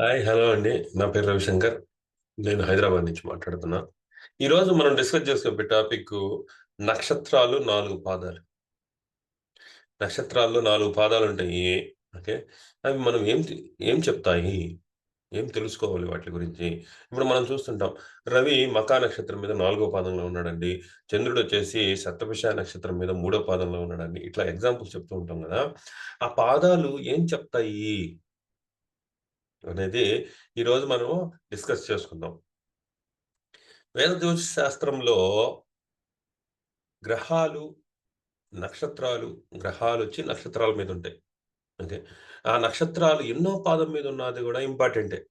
Hi hello అండి. నా పేరు రవిశంకర్. నేను హైదరాబాద్ నుంచి మాట్లాడుతున్నా. ఈరోజు మనం డిస్కస్ చేసుకోబే టాపిక్ నక్షత్రాలు నాలుగు పాదాలు. నక్షత్రాల్లో నాలుగు పాదాలు ఉంటాయి. ఓకే? అవి మనం ఏం ఏం చెప్తాయి? ఏం తెలుసుకోవాలి వాటి గురించి? ఇప్పుడు మనం చూస్తుంటాం. రవి మకా నక్షత్రం మీద నాలుగో పాదంలో ఉన్నాడండి. చంద్రుడు వచ్చేసి సప్తపిష నక్షత్రం మీద మూడో పాదంలో ఉన్నాడండి. ఇట్లా ఎగ్జాంపుల్స్ చెప్తూ ఉంటాం కదా. ఆ పాదాలు ఏం చెప్తాయి? అనేది ఈరోజు మనం డిస్కస్ చేసుకుందాం. వేద జ్యోతిష శాస్త్రంలో గ్రహాలు నక్షత్రాలు గ్రహాలు వచ్చి నక్షత్రాల మీద ఉంటాయి. ఓకే? ఆ నక్షత్రాలు ఎన్నో పాదం మీద ఉన్నది కూడా ఇంపార్టెంటే.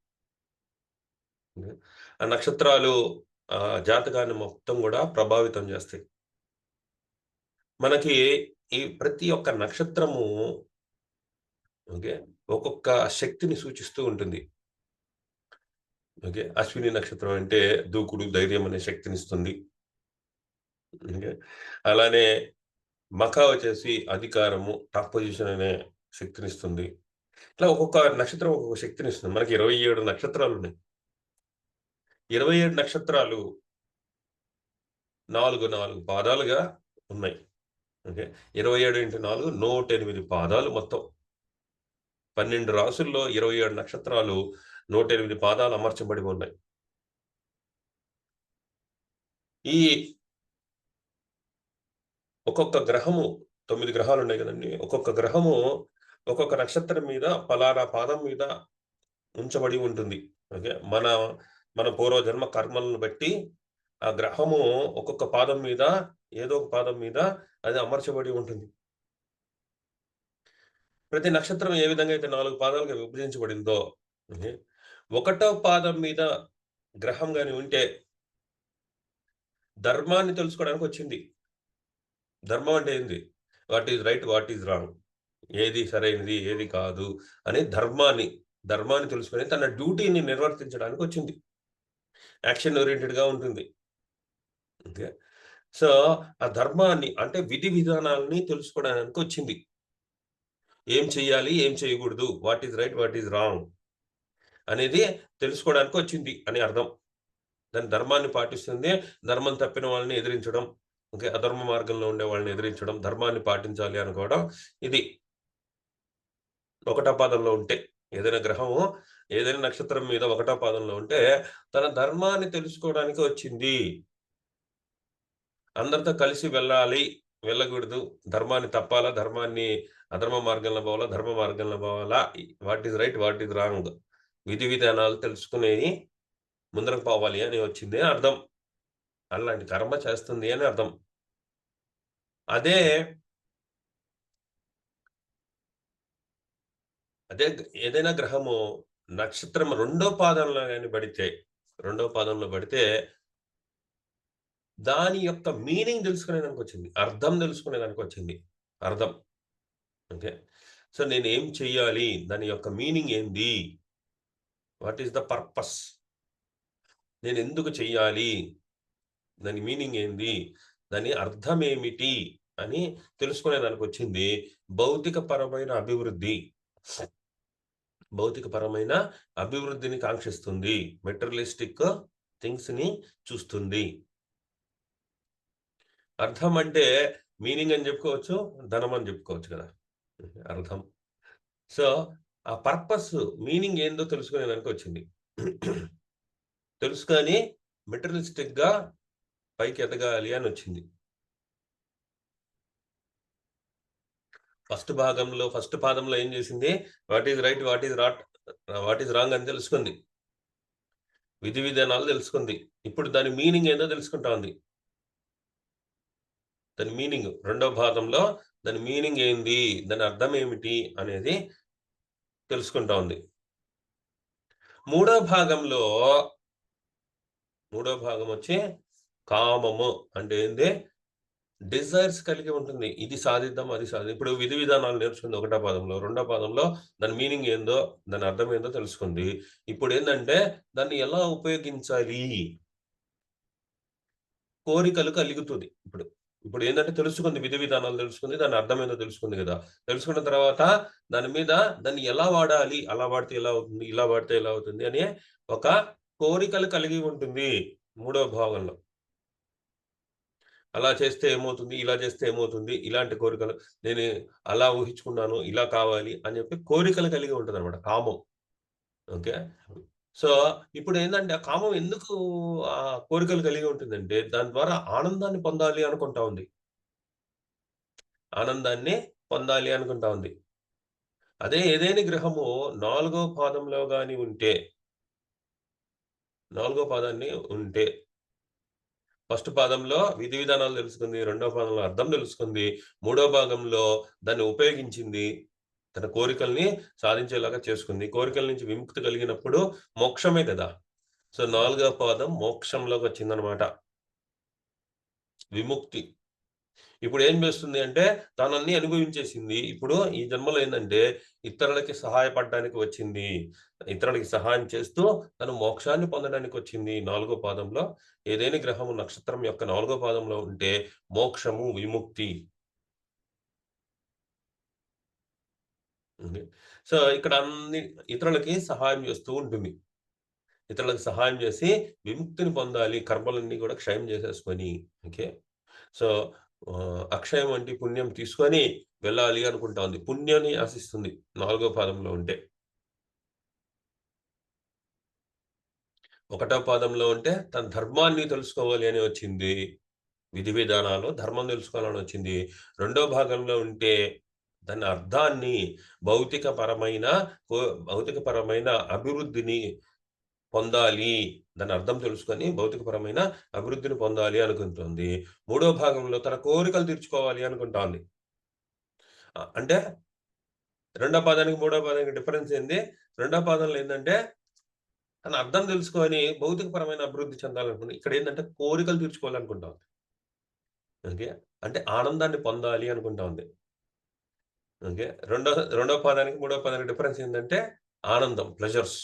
ఆ నక్షత్రాలు ఆ జాతకాన్ని మొత్తం కూడా ప్రభావితం చేస్తాయి. మనకి ఈ ప్రతి ఒక్క నక్షత్రము ఓకే? ఒక్కొక్క శక్తిని సూచిస్తూ ఉంటుంది. ఓకే అశ్విని నక్షత్రం అంటే దూకుడు ధైర్యం అనే శక్తిని ఇస్తుంది. ఓకే అలానే మఖ వచ్చేసి అధికారము టాప్ పొజిషన్ అనే శక్తిని ఇస్తుంది. ఇట్లా ఒక్కొక్క నక్షత్రం ఒక్కొక్క శక్తిని ఇస్తుంది. మనకి ఇరవై ఏడు నక్షత్రాలు ఉన్నాయి. ఇరవై ఏడు నక్షత్రాలు నాలుగు నాలుగు పాదాలుగా ఉన్నాయి. ఓకే ఇరవై ఏడు ఇంటూ నాలుగు నూట ఎనిమిది పాదాలు మొత్తం. పన్నెండు రాసుల్లో ఇరవై ఏడు నక్షత్రాలు నూట ఎనిమిది పాదాలు అమర్చబడి ఉన్నాయి. ఈ ఒక్కొక్క గ్రహము తొమ్మిది గ్రహాలు ఉన్నాయి కదండి. ఒక్కొక్క గ్రహము ఒక్కొక్క నక్షత్రం మీద పలానా పాదం మీద ఉంచబడి ఉంటుంది. ఓకే? మన మన పూర్వజన్మ కర్మలను బట్టి ఆ గ్రహము ఒక్కొక్క పాదం మీద ఏదో ఒక పాదం మీద అది అమర్చబడి ఉంటుంది. ప్రతి నక్షత్రం ఏ విధంగా అయితే నాలుగు పాదాలుగా విభజించబడిందో ఒకటో పాదం మీద గ్రహం గాని ఉంటే ధర్మాన్ని తెలుసుకోవడానికి వచ్చింది. ధర్మం అంటే ఏంది? What is right what is wrong. ఏది సరైనది ఏది కాదు అనే ధర్మాన్ని ధర్మాన్ని తెలుసుకొని తన డ్యూటీని నిర్వర్తించడానికి వచ్చింది. యాక్షన్ ఓరియంటెడ్గా ఉంటుంది. ఓకే సో ఆ ధర్మాన్ని అంటే విధి విధానాలని తెలుసుకోవడానికి వచ్చింది. ఏం చెయ్యాలి ఏం చేయకూడదు what is right what is wrong అనేది తెలుసుకోవడానికి వచ్చింది అని అర్థం. దాని ధర్మాన్ని పాటిస్తుంది ధర్మం తప్పిన వాళ్ళని ఎదిరించడం ఓకే అధర్మ మార్గంలో ఉండే వాళ్ళని ఎదిరించడం ధర్మాన్ని పాటించాలి అనుకోవడం ఇది. ఒకటో పాదంలో ఉంటే ఏదైనా గ్రహము ఏదైనా నక్షత్రం మీద ఒకటో పాదంలో ఉంటే తన ధర్మాన్ని తెలుసుకోవడానికి వచ్చింది. అందరితో కలిసి వెళ్ళాలి వెళ్ళకూడదు. ధర్మాన్ని తప్పాలా ధర్మాన్ని అధర్మ మార్గంలో పోవాలా ధర్మ మార్గంలో పోవాలా? What is right what is wrong? విధి విధానాలు తెలుసుకునేది ముందరకు పోవాలి అని వచ్చింది అని అర్థం. అలాంటి కర్మ చేస్తుంది అని అర్థం. అదే అదే ఏదైనా గ్రహము నక్షత్రం రెండో పాదంలో కానీ పడితే రెండో పాదంలో పడితే దాని యొక్క మీనింగ్ తెలుసుకునేదానికి వచ్చింది అర్థం తెలుసుకునేదానికి వచ్చింది అర్థం. ఓకే. సో నేను ఏం చెయ్యాలి? దాని యొక్క మీనింగ్ ఏంది? What is the purpose? నేను ఎందుకు చెయ్యాలి? దాని మీనింగ్ ఏంది? దాని అర్థం ఏమిటి అని తెలుసుకునేదానికి వచ్చింది భౌతిక పరమైన అభివృద్ధి. భౌతిక పరమైన అభివృద్ధిని కాంక్షిస్తుంది. మెటీరియలిస్టిక్ థింగ్స్ని చూస్తుంది. అర్థం అంటే మీనింగ్ అని చెప్పుకోవచ్చు ధనం అని చెప్పుకోవచ్చు కదా. అర్థం. సో ఆ పర్పస్ మీనింగ్ ఏందో తెలుసుకునే దానికి వచ్చింది. తెలుసుకొని మెటీరియలిస్టిక్గా పైకి ఎదగాలి అని వచ్చింది. ఫస్ట్ భాగంలో ఫస్ట్ పాదంలో ఏం చేసింది? What is right what is rot what is wrong అని తెలుసుకుంది. విధి విధానాలు తెలుసుకుంది. ఇప్పుడు దాని మీనింగ్ ఏదో తెలుసుకుంటా ఉంది. దాని మీనింగ్ రెండో భాగంలో దాని మీనింగ్ ఏంది? దాని అర్థం ఏమిటి? అనేది తెలుసుకుంటా ఉంది. మూడో భాగంలో మూడో భాగం వచ్చి కామము అంటే ఏంది? డిజైర్స్ కలిగి ఉంటుంది. ఇది సాధిద్దాం అది సాధి ఇప్పుడు విధి విధానాలు నేర్చుకుంది ఒకటో పాదంలో. రెండో పాదంలో దాని మీనింగ్ ఏందో దాని అర్థం ఏందో తెలుసుకుంది. ఇప్పుడు ఏంటంటే దాన్ని ఎలా ఉపయోగించాలి? కోరికలు కలుగుతుంది. ఇప్పుడు ఇప్పుడు ఏంటంటే తెలుసుకుంది విధి విధానాలు తెలుసుకుంది దాని అర్థమైందో తెలుసుకుంది కదా. తెలుసుకున్న తర్వాత దాని మీద దాన్ని ఎలా వాడాలి అలా వాడితే ఎలా అవుతుంది ఇలా వాడితే ఎలా అవుతుంది అనే ఒక కోరికలు కలిగి ఉంటుంది మూడవ భాగంలో. అలా చేస్తే ఏమవుతుంది ఇలా చేస్తే ఏమవుతుంది ఇలాంటి కోరికలు నేను అలా ఊహించుకున్నాను ఇలా కావాలి అని చెప్పి కోరికలు కలిగి ఉంటుంది అనమాట కామం. ఓకే? సో ఇప్పుడు ఏంటంటే ఆ కామం ఎందుకు ఆ కోరికలు కలిగి ఉంటుందంటే దాని ద్వారా ఆనందాన్ని పొందాలి అనుకుంటా ఉంది. ఆనందాన్ని పొందాలి అనుకుంటా ఉంది. అదే ఏదైనా గ్రహము నాలుగో పాదంలో కానీ ఉంటే నాలుగో పాదాన్ని ఉంటే ఫస్ట్ పాదంలో విధి విధానాలు తెలుసుకుంది రెండో పాదంలో అర్థం తెలుసుకుంది మూడో భాగంలో దాన్ని ఉపయోగించింది తన కోరికల్ని సాధించేలాగా చేసుకుంది. కోరికల నుంచి విముక్తి కలిగినప్పుడు మోక్షమే కదా. సో నాలుగో పాదం మోక్షంలోకి వచ్చిందనమాట విముక్తి. ఇప్పుడు ఏం చేస్తుంది అంటే తాను అనుభవించేసింది. ఇప్పుడు ఈ జన్మలో ఏంటంటే ఇతరులకి సహాయపడడానికి వచ్చింది. ఇతరులకి సహాయం చేస్తూ తను మోక్షాన్ని పొందడానికి వచ్చింది. నాలుగో పాదంలో ఏదైనా గ్రహము నక్షత్రం యొక్క నాలుగో పాదంలో ఉంటే మోక్షము విముక్తి. సో ఇక్కడ అన్ని ఇతరులకి సహాయం చేస్తూ ఉంటుంది. ఇతరులకు సహాయం చేసి విముక్తిని పొందాలి కర్మలన్నీ కూడా క్షయం చేసేసుకొని ఓకే? సో అక్షయం వంటి పుణ్యం తీసుకొని వెళ్ళాలి అనుకుంటా ఉంది. పుణ్యాన్ని ఆశిస్తుంది నాలుగో పాదంలో ఉంటే. ఒకటో పాదంలో ఉంటే తన ధర్మాన్ని తెలుసుకోవాలి అని వచ్చింది. విధి విధానాలు ధర్మం తెలుసుకోవాలని వచ్చింది. రెండో భాగంలో ఉంటే దాని అర్థాన్ని భౌతికపరమైన భౌతికపరమైన అభివృద్ధిని పొందాలి. దాని అర్థం తెలుసుకొని భౌతికపరమైన అభివృద్ధిని పొందాలి అనుకుంటుంది. మూడో భాగంలో తన కోరికలు తీర్చుకోవాలి అనుకుంటోంది. అంటే రెండో పాదానికి మూడో పాదానికి డిఫరెన్స్ ఏంది? రెండో పాదంలో ఏంటంటే తన అర్థం తెలుసుకొని భౌతికపరమైన అభివృద్ధి చెందాలనుకుంటుంది. ఇక్కడ ఏంటంటే కోరికలు తీర్చుకోవాలనుకుంటా ఉంది ఓకే? అంటే ఆనందాన్ని పొందాలి అనుకుంటా ఉంది ఓకే. రెండో రెండో పాదానికి మూడో పాదానికి డిఫరెన్స్ ఏంటంటే ఆనందం ప్లెజర్స్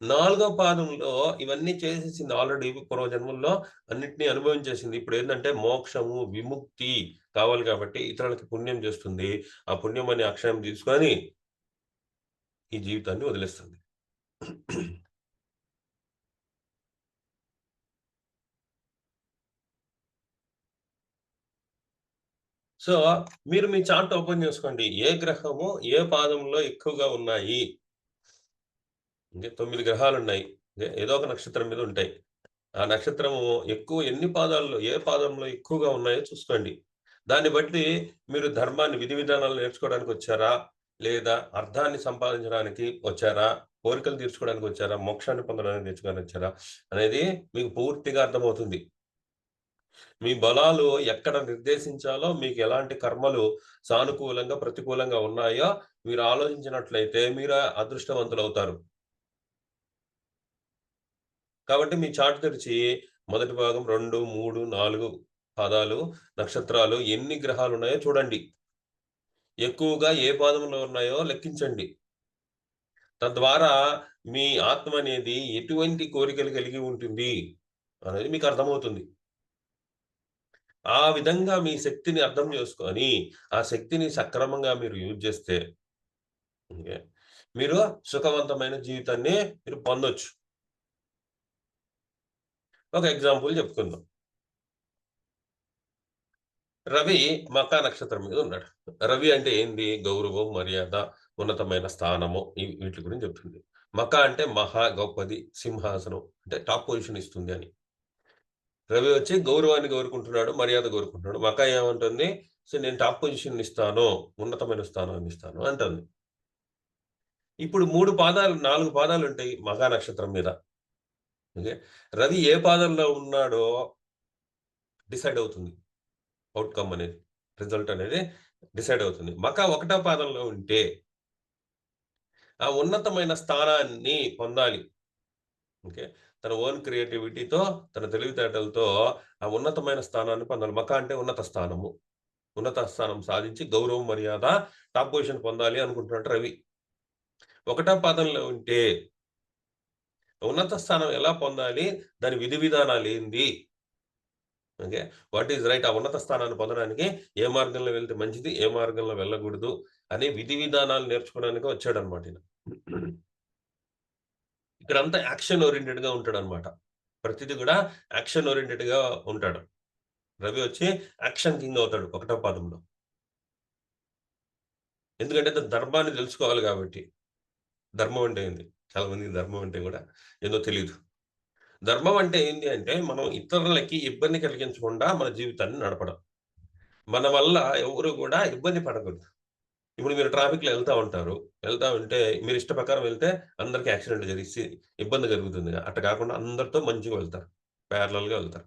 నాలుగో పాదంలో ఇవన్నీ చేసేసింది ఆల్రెడీ పూర్వజన్మల్లో అన్నిటినీ అనుభవించేసింది. ఇప్పుడు ఏంటంటే మోక్షము విముక్తి కావాలి కాబట్టి ఇతరులకి పుణ్యం చేస్తుంది. ఆ పుణ్యం అనే అక్షయం తీసుకొని ఈ జీవితాన్ని వదిలేస్తుంది. సో మీరు మీ చార్ట్ ఓపెన్ చేసుకోండి. ఏ గ్రహము ఏ పాదంలో ఎక్కువగా ఉన్నాయి? తొమ్మిది గ్రహాలు ఉన్నాయి. ఏదో ఒక నక్షత్రం మీద ఉంటాయి. ఆ నక్షత్రము ఎక్కువ ఎన్ని పాదాల్లో ఏ పాదంలో ఎక్కువగా ఉన్నాయో చూసుకోండి. దాన్ని బట్టి మీరు ధర్మాన్ని విధి విధానాలు నేర్చుకోవడానికి వచ్చారా? లేదా అర్థాన్ని సంపాదించడానికి వచ్చారా? కోరికలు తీర్చుకోవడానికి వచ్చారా? మోక్షాన్ని పొందడానికి నేర్చుకోవడానికి వచ్చారా? అనేది మీకు పూర్తిగా అర్థమవుతుంది. మీ బలాలు ఎక్కడ నిర్దేశించాలో మీకు ఎలాంటి కర్మలు సానుకూలంగా ప్రతికూలంగా ఉన్నాయో మీరు ఆలోచించినట్లయితే మీరు అదృష్టవంతులు అవుతారు కాబట్టి మీ చాటు తెరిచి మొదటి భాగం రెండు మూడు నాలుగు పాదాలు నక్షత్రాలు ఎన్ని గ్రహాలు ఉన్నాయో చూడండి. ఎక్కువగా ఏ పాదంలో ఉన్నాయో లెక్కించండి. తద్వారా మీ ఆత్మ అనేది ఎటువంటి కోరికలు కలిగి ఉంటుంది అనేది మీకు అర్థమవుతుంది. ఆ విధంగా మీ శక్తిని అర్థం చేసుకొని ఆ శక్తిని సక్రమంగా మీరు యూజ్ చేస్తే మీరు సుఖవంతమైన జీవితాన్ని మీరు పొందొచ్చు. ఒక ఎగ్జాంపుల్ చెప్పుకుందాం. రవి మకా నక్షత్రం మీద ఉన్నాడు. రవి అంటే ఏంది? గౌరవం మర్యాద ఉన్నతమైన స్థానము వీటి గురించి చెప్తుంది. మకా అంటే మహా గొప్పది సింహాసనం అంటే టాప్ పొజిషన్ ఇస్తుంది అని. రవి వచ్చి గౌరవాన్ని కోరుకుంటున్నాడు మర్యాద కోరుకుంటున్నాడు. మకా ఏమంటుంది? సో నేను టాప్ పొజిషన్ ఇస్తాను ఉన్నతమైన స్థానాన్ని ఇస్తాను అంటుంది. ఇప్పుడు మూడు పాదాలు నాలుగు పాదాలు ఉంటాయి మకా నక్షత్రం మీద. ఓకే? రవి ఏ పాదంలో ఉన్నాడో డిసైడ్ అవుతుంది. అవుట్కమ్ అనేది రిజల్ట్ అనేది డిసైడ్ అవుతుంది. మక ఒకటో పాదంలో ఉంటే ఆ ఉన్నతమైన స్థానాన్ని పొందాలి. ఓకే? తన ఓన్ క్రియేటివిటీతో తన తెలివితేటలతో ఆ ఉన్నతమైన స్థానాన్ని పొందాలి. మక అంటే ఉన్నత స్థానము. ఉన్నత స్థానం సాధించి గౌరవం మర్యాద టాప్ పొజిషన్ పొందాలి అనుకుంటున్నాడు రవి. ఒకటో పాదంలో ఉంటే ఉన్నత స్థానం ఎలా పొందాలి? దాని విధి విధానాలు ఏంది? ఓకే. What is right? ఆ ఉన్నత స్థానాన్ని పొందడానికి ఏ మార్గంలో వెళ్తే మంచిది? ఏ మార్గంలో వెళ్ళకూడదు? అనే విధి విధానాలు నేర్చుకోవడానికి వచ్చాడు అనమాట ఈయన. ఇక్కడ అంతా యాక్షన్ ఓరియంటెడ్గా ఉంటాడు అనమాట ప్రతిదీ కూడా యాక్షన్ ఓరియంటెడ్గా ఉంటాడు. రవి వచ్చి యాక్షన్ కింగ్ అవుతాడు ఒకటో పాదంలో. ఎందుకంటే తన ధర్మాన్ని తెలుసుకోవాలి కాబట్టి. ధర్మం అంటే ఏంది? చాలా మందికి ధర్మం అంటే కూడా ఏందో తెలియదు ధర్మం అంటే ఏంటి అంటే మనం ఇతరులకి ఇబ్బంది కలిగించకుండా మన జీవితాన్ని నడపడం. మన వల్ల ఎవరు కూడా ఇబ్బంది పడకూడదు. ఇప్పుడు మీరు ట్రాఫిక్లో వెళ్తూ వెళ్తా ఉంటారు. వెళ్తా ఉంటే మీరు ఇష్ట ప్రకారం వెళ్తే అందరికీ యాక్సిడెంట్ జరిగి ఇబ్బంది కలుగుతుంది. అట్ట కాకుండా అందరితో మంచిగా వెళ్తారు. ప్యారలల్గా వెళ్తారు.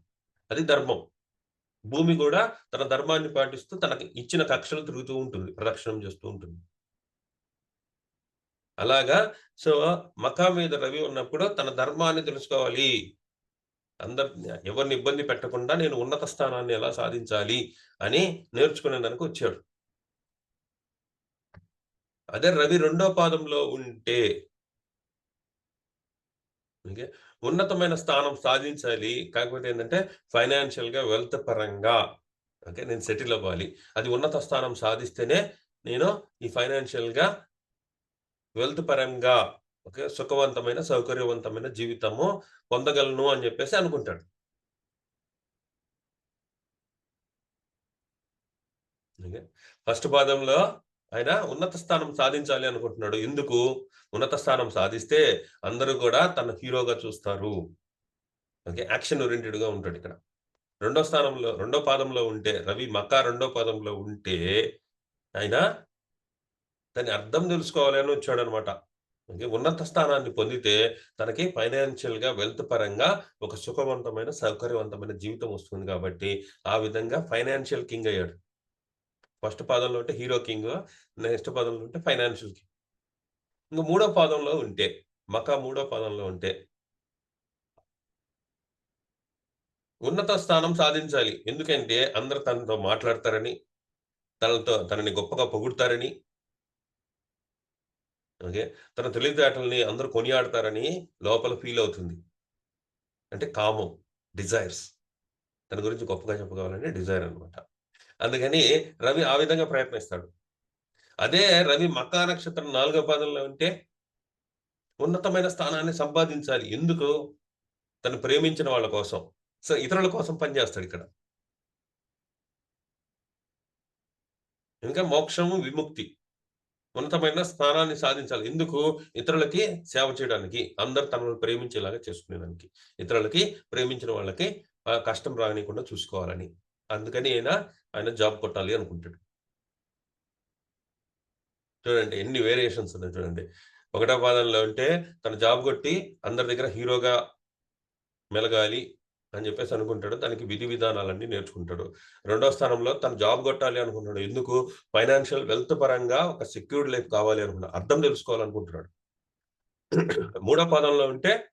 అది ధర్మం. భూమి కూడా తన ధర్మాన్ని పాటిస్తూ తనకి ఇచ్చిన కక్షలు తిరుగుతూ ఉంటుంది. ప్రదక్షిణం చేస్తూ ఉంటుంది. అలాగా సో మకా మీద రవి ఉన్నప్పుడు తన ధర్మాన్ని తెలుసుకోవాలి. అందరు ఎవరిని ఇబ్బంది పెట్టకుండా నేను ఉన్నత స్థానాన్ని ఎలా సాధించాలి అని నేర్చుకునేదానికి వచ్చాడు. అదే రవి రెండో పాదంలో ఉంటే ఓకే. ఉన్నతమైన స్థానం సాధించాలి. కాకపోతే ఏంటంటే ఫైనాన్షియల్గా వెల్త్ పరంగా ఓకే నేను సెటిల్ అవ్వాలి. అది ఉన్నత స్థానం సాధిస్తేనే నేను ఈ ఫైనాన్షియల్గా వెల్త్ పరంగా ఓకే సుఖవంతమైన సౌకర్యవంతమైన జీవితము పొందగలను అని చెప్పేసి అనుకుంటాడు. ఫస్ట్ పాదంలో ఆయన ఉన్నత స్థానం సాధించాలి అనుకుంటున్నాడు. ఎందుకు? ఉన్నత స్థానం సాధిస్తే అందరూ కూడా తన హీరోగా చూస్తారు. ఓకే యాక్షన్ ఓరియంటెడ్గా ఉంటాడు ఇక్కడ. రెండో స్థానంలో రెండో పాదంలో ఉంటే రవి మకా రెండో పాదంలో ఉంటే ఆయన దాని అర్థం తెలుసుకోవాలి అని వచ్చాడు అనమాట ఉన్నత స్థానాన్ని పొందితే తనకి ఫైనాన్షియల్గా వెల్త్ పరంగా ఒక సుఖవంతమైన సౌకర్యవంతమైన జీవితం వస్తుంది కాబట్టి ఆ విధంగా ఫైనాన్షియల్ కింగ్ అయ్యాడు. ఫస్ట్ పాదంలో ఉంటే హీరో కింగ్ నెక్స్ట్ పాదంలో ఉంటే ఫైనాన్షియల్ కింగ్. ఇంకా మూడో పాదంలో ఉంటే మకా మూడో పాదంలో ఉంటే ఉన్నత స్థానం సాధించాలి. ఎందుకంటే అందరు తనతో మాట్లాడతారని తనతో తనని గొప్పగా పొగుడతారని ఓకే? తన తెలివితేటల్ని అందరూ కొనియాడతారని లోపల ఫీల్ అవుతుంది. అంటే కామం డిజైర్స్ తన గురించి గొప్పగా చెప్పగలని డిజైర్ అనమాట అందుకని రవి ఆ విధంగా ప్రయత్నిస్తాడు. అదే రవి మకా నక్షత్రం నాలుగో పాదంలో ఉంటే ఉన్నతమైన స్థానాన్ని సంపాదించాలి. ఎందుకు? తను ప్రేమించిన వాళ్ళ కోసం. సో ఇతరుల కోసం పనిచేస్తాడు ఇక్కడ. ఇంకా మోక్షము విముక్తి. ఉన్నతమైన స్థానాన్ని సాధించాలి. ఎందుకు? ఇతరులకి సేవ చేయడానికి అందరు తనను ప్రేమించేలాగా చేసుకునేదానికి. ఇతరులకి ప్రేమించిన వాళ్ళకి కష్టం రానికుండా చూసుకోవాలని. అందుకని అయినా ఆయన జాబ్ కొట్టాలి అనుకుంటాడు. చూడండి ఎన్ని వేరియేషన్స్ ఉన్నాయి చూడండి. ఒకటో పాదంలో ఉంటే తన జాబ్ కొట్టి అందరి దగ్గర హీరోగా మెలగాలి అని చెప్పేసి అనుకుంటాడు. దానికి విధి విధానాలన్నీ నేర్చుకుంటాడు. రెండో స్థానంలో తను జాబ్ కొట్టాలి అనుకుంటున్నాడు. ఎందుకు? ఫైనాన్షియల్ వెల్త్ పరంగా ఒక సెక్యూర్డ్ లైఫ్ కావాలి అనుకుంటున్నాడు. అర్థం తెలుసుకోవాలనుకుంటున్నాడు. మూడో పాదంలో ఉంటే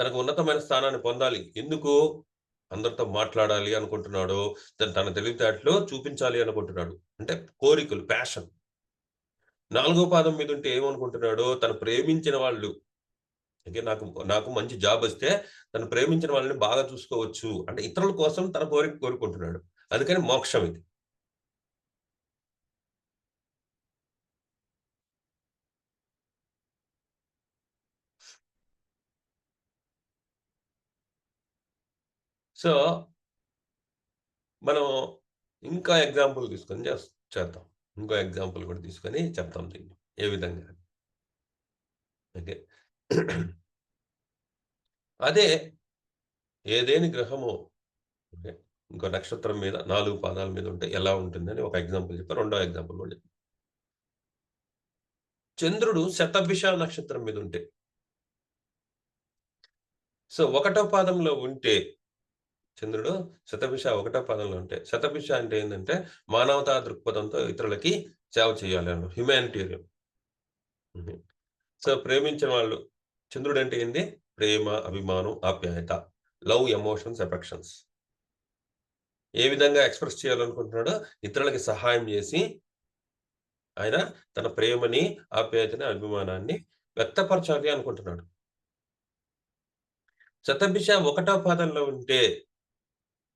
తనకు ఉన్నతమైన స్థానాన్ని పొందాలి. ఎందుకు? అందరితో మాట్లాడాలి అనుకుంటున్నాడు తన తెలివితేటలో చూపించాలి అనుకుంటున్నాడు. అంటే కోరికలు ప్యాషన్ నాలుగో పాదం మీద ఉంటే ఏమనుకుంటున్నాడో తను ప్రేమించిన వాళ్ళు. అంటే నాకు నాకు మంచి జాబ్ వస్తే తను ప్రేమించిన వాళ్ళని బాగా చూసుకోవచ్చు. అంటే ఇతరుల కోసం తన కోరిక కోరుకుంటున్నాడు. అందుకని మోక్షం ఇది. సో మనం ఇంకా ఎగ్జాంపుల్ తీసుకొని చేద్దాం. ఇంకో ఎగ్జాంపుల్ కూడా తీసుకొని చెప్తాం దీన్ని. ఏ విధంగా ఓకే. అదే ఏదేని గ్రహము ఓకే ఇంకో నక్షత్రం మీద నాలుగు పాదాల మీద ఉంటే ఎలా ఉంటుందని ఒక ఎగ్జాంపుల్ చెప్తా. రెండో ఎగ్జాంపుల్ కూడా చంద్రుడు శతభిష నక్షత్రం మీద ఉంటే. సో ఒకటో పాదంలో ఉంటే చంద్రుడు శతభిష ఒకటో పాదంలో ఉంటే శతభిష అంటే ఏంటంటే మానవతా దృక్పథంతో ఇతరులకి సేవ చేయాలి అన్న హ్యుమానిటేరియన్ సో ప్రేమించిన వాళ్ళు చంద్రుడు అంటే ఏంది? ప్రేమ అభిమానం ఆప్యాయత లవ్ ఎమోషన్స్ ఎఫెక్షన్స్ ఏ విధంగా ఎక్స్ప్రెస్ చేయాలనుకుంటున్నాడో ఇతరులకి సహాయం చేసి ఆయన తన ప్రేమని ఆప్యాయతని అభిమానాన్ని వ్యక్తపరచాలి అనుకుంటున్నాడు. శతభిష ఒకటో పాదంలో ఉంటే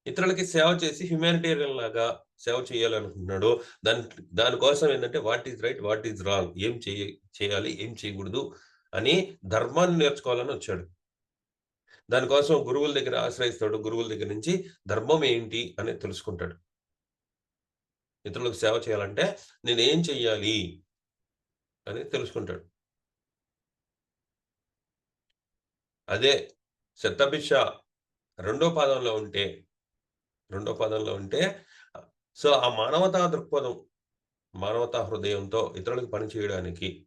ఇతరులకి సేవ చేసి హ్యుమానిటేరియన్ లాగా సేవ చేయాలనుకుంటున్నాడు దాని దానికోసం ఏంటంటే what is right what is wrong ఏం చేయ చేయాలి ఏం చేయకూడదు అని ధర్మాన్ని నేర్చుకోవాలని వచ్చాడు. దానికోసం గురువుల దగ్గర ఆశ్రయిస్తాడు. గురువుల దగ్గర నుంచి ధర్మం ఏంటి అని తెలుసుకుంటాడు. ఇతరులకు సేవ చేయాలంటే నేను ఏం చెయ్యాలి అని తెలుసుకుంటాడు. అదే శతభిష రెండో పాదంలో ఉంటే రెండో పదంలో ఉంటే సో ఆ మానవతా దృక్పథం మానవతా హృదయంతో ఇతరులకు పని చేయడానికి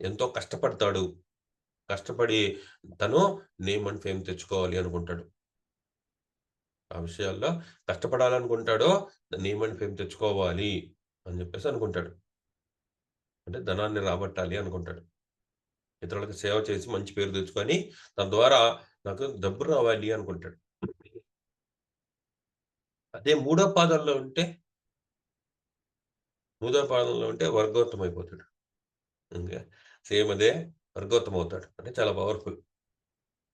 ఎంతో కష్టపడతాడు. కష్టపడి తను నేమ్ అండ్ ఫేమ్ తెచ్చుకోవాలి అనుకుంటాడు. ఆ విషయాల్లో కష్టపడాలనుకుంటాడో నేమ్ అండ్ ఫేమ్ తెచ్చుకోవాలి అని చెప్పేసి అనుకుంటాడు. అంటే ధనాన్ని రాబట్టాలి అనుకుంటాడు. ఇతరులకు సేవ చేసి మంచి పేరు తెచ్చుకొని తన ద్వారా నాకు డబ్బు రావాలి అనుకుంటాడు. అదే మూడో పాదంలో ఉంటే మూడో పాదంలో ఉంటే వర్గోత్తం అయిపోతాడు ఇంకా సేమ్ అదే వర్గోత్తం అవుతాడు అంటే చాలా పవర్ఫుల్.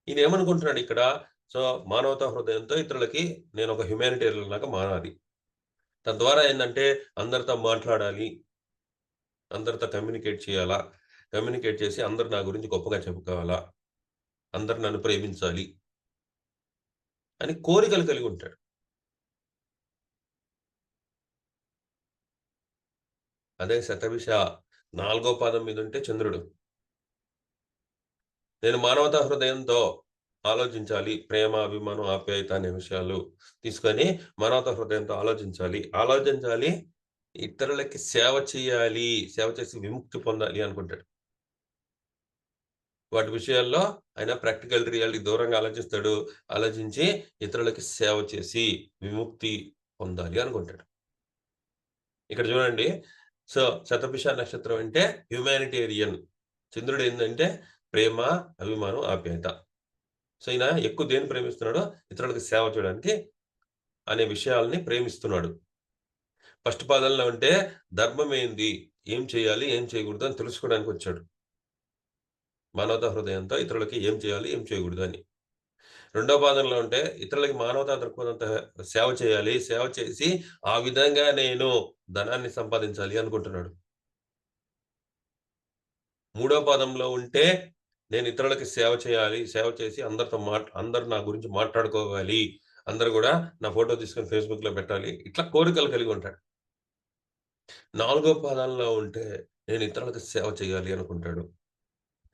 ఈయన ఏమనుకుంటున్నాడు ఇక్కడ? సో మానవతా హృదయంతో ఇతరులకి నేను ఒక హ్యుమానిటేరియన్ లాగా మారాలి. తద్వారా ఏంటంటే అందరితో మాట్లాడాలి. అందరితో కమ్యూనికేట్ చేయాలా? కమ్యూనికేట్ చేసి అందరు నా గురించి గొప్పగా చెప్పుకోవాలా? అందరు నన్ను ప్రేమించాలి అని కోరికలు కలిగి ఉంటాడు. అదే శతభిష నాలుగో పాదం మీద ఉంటే చంద్రుడు. నేను మానవతా హృదయంతో ఆలోచించాలి ప్రేమ అభిమానం ఆప్యాయత అనే విషయాలు తీసుకొని మానవతా హృదయంతో ఆలోచించాలి. ఆలోచించాలి ఇతరులకి సేవ చేయాలి సేవ చేసి విముక్తి పొందాలి అనుకుంటాడు. వాటి విషయాల్లో ఆయన ప్రాక్టికల్ రియాలిటీ దూరంగా ఆలోచిస్తాడు. ఆలోచించి ఇతరులకి సేవ చేసి విముక్తి పొందాలి అనుకుంటాడు. ఇక్కడ చూడండి సో శతభిష నక్షత్రం అంటే హ్యుమానిటేరియన్ చంద్రుడు ఏంటంటే ప్రేమ అభిమానం ఆప్యాయత. సో ఈయన ఎక్కువ దేని ప్రేమిస్తున్నాడో? ఇతరులకు సేవ చేయడానికి అనే విషయాల్ని ప్రేమిస్తున్నాడు. ఫస్ట్ పాదంలో ఉంటే ధర్మం ఏంది? ఏం చేయాలి? ఏం చేయకూడదు అని తెలుసుకోవడానికి వచ్చాడు. మానవత హృదయంతో ఇతరులకి ఏం చేయాలి? ఏం చేయకూడదు అని. రెండో పాదంలో ఉంటే ఇతరులకి మానవతా దృక్పథంత సేవ చేయాలి సేవ చేసి ఆ విధంగా నేను ధనాన్ని సంపాదించాలి అనుకుంటున్నాడు. మూడో పాదంలో ఉంటే నేను ఇతరులకి సేవ చేయాలి సేవ చేసి అందరితో మాట్ అందరు నా గురించి మాట్లాడుకోవాలి అందరు కూడా నా ఫోటో తీసుకొని ఫేస్బుక్లో పెట్టాలి ఇట్లా కోరికలు కలిగి ఉంటాడు. నాలుగో పాదంలో ఉంటే నేను ఇతరులకు సేవ చేయాలి అనుకుంటాడు.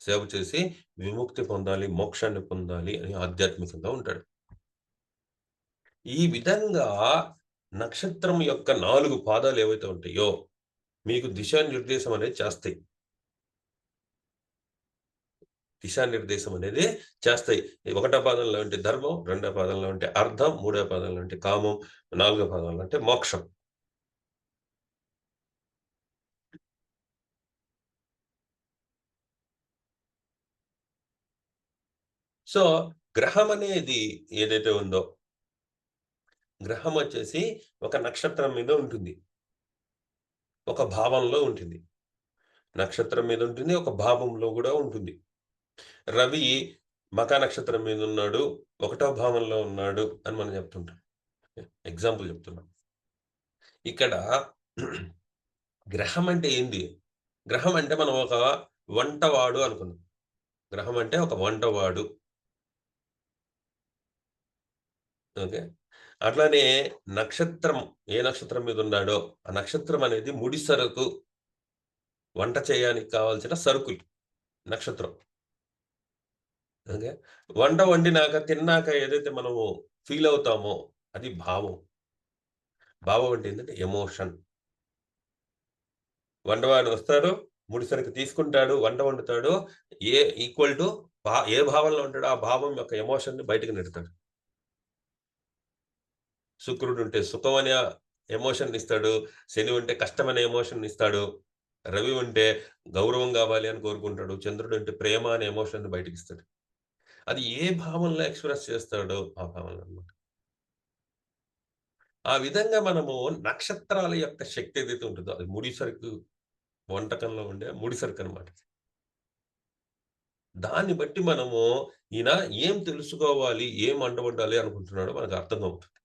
సేవ చేసి విముక్తి పొందాలి మోక్షాన్ని పొందాలి అని ఆధ్యాత్మికంగా ఉంటాడు. ఈ విధంగా నక్షత్రం యొక్క నాలుగు పాదాలు ఏవైతే ఉంటాయో మీకు దిశానిర్దేశం అనేది చేస్తాయి. దిశానిర్దేశం అనేది చేస్తాయి. ఒకటో పాదంలో ఉంటే ధర్మం రెండో పాదంలో ఉంటే అర్థం మూడో పాదంలో ఉంటే కామం నాలుగో పాదంలో అంటే మోక్షం. సో గ్రహం అనేది ఏదైతే ఉందో గ్రహం వచ్చేసి ఒక నక్షత్రం మీద ఉంటుంది. ఒక భావంలో ఉంటుంది. నక్షత్రం మీద ఉంటుంది ఒక భావంలో కూడా ఉంటుంది. రవి మక నక్షత్రం మీద ఉన్నాడు ఒకటో భావంలో ఉన్నాడు అని మనం చెప్తుంటాం. ఎగ్జాంపుల్ చెప్తున్నాం. ఇక్కడ గ్రహం అంటే ఏంది? గ్రహం అంటే మనం ఒక వంటవాడు అనుకున్నాం. గ్రహం అంటే ఒక వంటవాడు. ఓకే. అట్లానే నక్షత్రం ఏ నక్షత్రం మీద ఉన్నాడో ఆ నక్షత్రం అనేది ముడి సరుకు వంట చేయడానికి కావాల్సిన సరుకులు నక్షత్రం. ఓకే. వంట వండినాక తిన్నాక ఏదైతే మనము ఫీల్ అవుతామో అది భావం. భావం అంటే ఏంటంటే ఎమోషన్. వంటవాడు వస్తాడు ముడి సరుకు తీసుకుంటాడు వంట వండుతాడు ఏ ఈక్వల్ టు ఏ భావంలో ఉంటాడో ఆ భావం యొక్క ఎమోషన్ని బయటకు నెడతాడు. శుక్రుడు ఉంటే సుఖం అనే ఎమోషన్ ఇస్తాడు. శని ఉంటే కష్టమైన ఎమోషన్ ఇస్తాడు. రవి ఉంటే గౌరవం కావాలి అని కోరుకుంటాడు. చంద్రుడు అంటే ప్రేమ అనే ఎమోషన్ బయటకి ఇస్తాడు. అది ఏ భావంలో ఎక్స్ప్రెస్ చేస్తాడో ఆ భావనలో అనమాట ఆ విధంగా మనము నక్షత్రాల యొక్క శక్తి ఏదైతే ఉంటుందో అది ముడి సరుకు వంటకంలో ఉండే ముడి సరుకు అనమాట దాన్ని బట్టి మనము ఈయన ఏం తెలుసుకోవాలి ఏం అంటబడాలి అనుకుంటున్నాడో మనకు అర్థం అవుతుంది.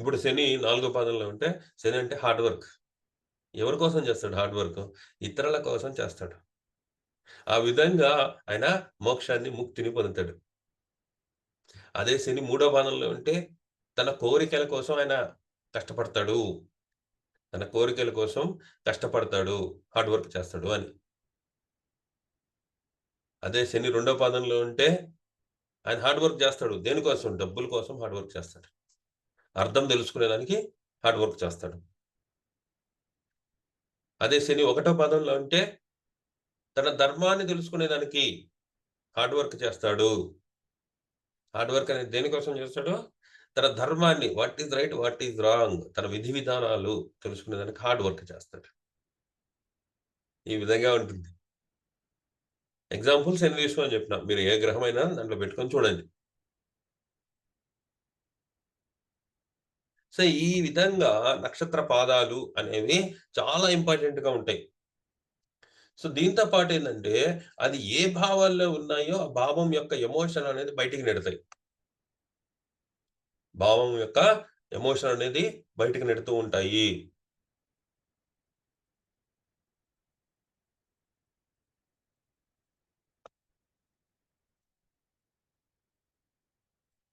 ఇప్పుడు శని నాలుగో పాదంలో ఉంటే శని అంటే హార్డ్ వర్క్ ఎవరి కోసం చేస్తాడు హార్డ్ వర్క్ ఇతరుల కోసం చేస్తాడు. ఆ విధంగా ఆయన మోక్షాన్ని ముక్తిని పొందుతాడు. అదే శని మూడో పాదంలో ఉంటే తన కోరికల కోసం ఆయన కష్టపడతాడు. తన కోరికల కోసం కష్టపడతాడు హార్డ్ వర్క్ చేస్తాడు అని. అదే శని రెండో పాదంలో ఉంటే ఆయన హార్డ్ వర్క్ చేస్తాడు. దేనికోసం? డబ్బుల కోసం హార్డ్ వర్క్ చేస్తాడు. అర్థం తెలుసుకునేదానికి హార్డ్ వర్క్ చేస్తాడు. అదే శని ఒకటో పదంలో ఉంటే తన ధర్మాన్ని తెలుసుకునేదానికి హార్డ్ వర్క్ చేస్తాడు. హార్డ్ వర్క్ అనేది దేనికోసం చేస్తాడు? తన ధర్మాన్ని what is right what is wrong తన విధి విధానాలు తెలుసుకునేదానికి హార్డ్ వర్క్ చేస్తాడు. ఈ విధంగా ఉంటుంది. ఎగ్జాంపుల్స్ ఎన్ని తీసుకోని చెప్పిన మీరు ఏ గ్రహమైనా దాంట్లో పెట్టుకొని చూడండి. సో ఈ విధంగా నక్షత్ర పాదాలు అనేవి చాలా ఇంపార్టెంట్గా ఉంటాయి. సో దీంతో పాటు ఏంటంటే అది ఏ భావాల్లో ఉన్నాయో ఆ భావం యొక్క ఎమోషన్ అనేది బయటికి నెడతాయి. భావం యొక్క ఎమోషన్ అనేది బయటికి నెడుతూ ఉంటాయి.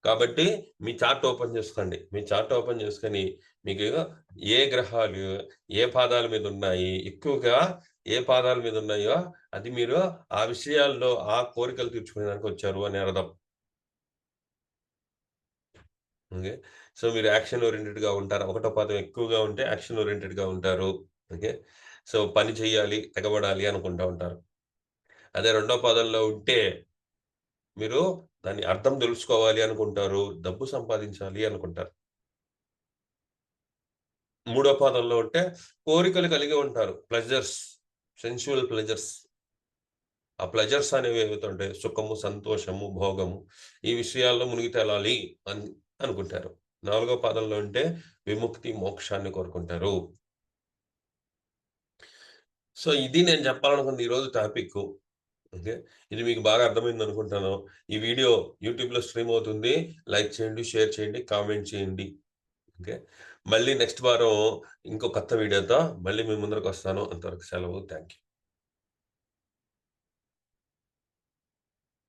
కాబట్టి మీ చార్ట్ ఓపెన్ చేసుకోండి. మీ చార్ట్ ఓపెన్ చేసుకొని మీకు ఏ గ్రహాలు ఏ పాదాల మీద ఉన్నాయి ఎక్కువగా ఏ పాదాల మీద ఉన్నాయో అది మీరు ఆ విషయాల్లో ఆ కోరికలు తీర్చుకునేదానికి వచ్చారు అని అర్థం. ఓకే. సో మీరు యాక్షన్ ఓరియంటెడ్గా ఉంటారు. ఒకటో పాదం ఎక్కువగా ఉంటే యాక్షన్ ఓరియంటెడ్గా ఉంటారు. ఓకే. సో పని చేయాలి తెగబడాలి అనుకుంటా ఉంటారు. అదే రెండో పాదంలో ఉంటే మీరు దాన్ని అర్థం తెలుసుకోవాలి అనుకుంటారు డబ్బు సంపాదించాలి అనుకుంటారు. మూడో పాదంలో ఉంటే కోరికలు కలిగి ఉంటారు ప్లెజర్స్ సెన్సువల్ ప్లెజర్స్ ఆ ప్లెజర్స్ అనేవి ఏవైతుంటే సుఖము సంతోషము భోగము ఈ విషయాల్లో మునిగి తేలాలి అని అనుకుంటారు. నాలుగో పాదంలో ఉంటే విముక్తి మోక్షాన్ని కోరుకుంటారు. సో ఇది నేను చెప్పాలనుకుంది ఈరోజు టాపిక్ ఓకే? ఇది మీకు బాగా అర్థమైంది అనుకుంటాను ఈ వీడియో యూట్యూబ్లో స్ట్రీమ్ అవుతుంది. లైక్ చేయండి షేర్ చేయండి కామెంట్ చేయండి. ఓకే? మళ్ళీ నెక్స్ట్ వారం ఇంకో కొత్త వీడియోతో మళ్ళీ మీ ముందరకు వస్తాను అంతవరకు సెలవు. Thank you